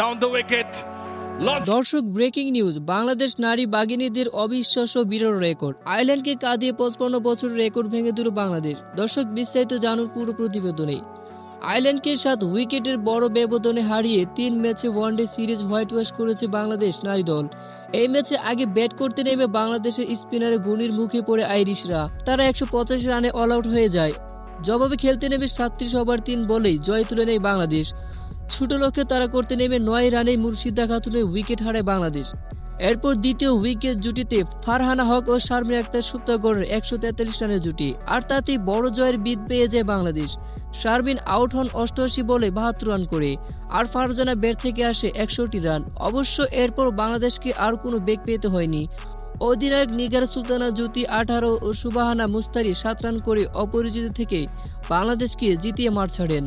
down the wicket. দর্শক breaking news Bangladesh নারী বাগিনীদের অবিশ্বাস্য বিরল রেকর্ড আয়ারল্যান্ডকে কাঁদিয়ে পঁচপান্ন বছরের রেকর্ড ভেঙে দিল বাংলাদেশ। দর্শক, বিস্তারিত জানুন পুরো প্রতিবেদনে। আয়ারল্যান্ডকে সাত উইকেটের বড় ব্যবধানে হারিয়ে তিন ম্যাচে ওয়ানডে সিরিজ হোয়াইট ওয়াশ করেছে বাংলাদেশ নারী দল। এই ম্যাচে আগে ব্যাট করতে নেমে বাংলাদেশের স্পিনারে গুণির মুখে পড়ে আইরিশরা। তারা একশো পঁচাশি রানে অল আউট হয়ে যায়। জবাবে খেলতে নেমে সাতত্রিশ ওভার তিন বলেই জয় তুলে নেয় বাংলাদেশ। ছোট লক্ষ্যে তারা করতে নেমে নয় রানে মুর্শিদা খাতুনের উইকেট হারায় বাংলাদেশ। এরপর দ্বিতীয় উইকেট জুটিতে ফারহানা হক ও শারমিন আক্তার সুপ্তাগড়ের একশো তেতাল্লিশ রানের জুটি, আর তাতেই বড় জয়ের বিদ পেয়ে যায় বাংলাদেশ। শারমিন আউট হন অষ্টআশি বলে বাহাত্তর রান করে, আর ফারজানা ব্যাট থেকে আসে একষট্টি রান। অবশ্য এরপর বাংলাদেশকে আর কোনো বেগ পেতে হয়নি। অধিনায়ক নিগার সুলতানা জ্যোতি আঠারো ও সুবাহানা মুস্তারি সাত রান করে অপরিচিত থেকে বাংলাদেশকে জিতিয়ে মার ছাড়েন।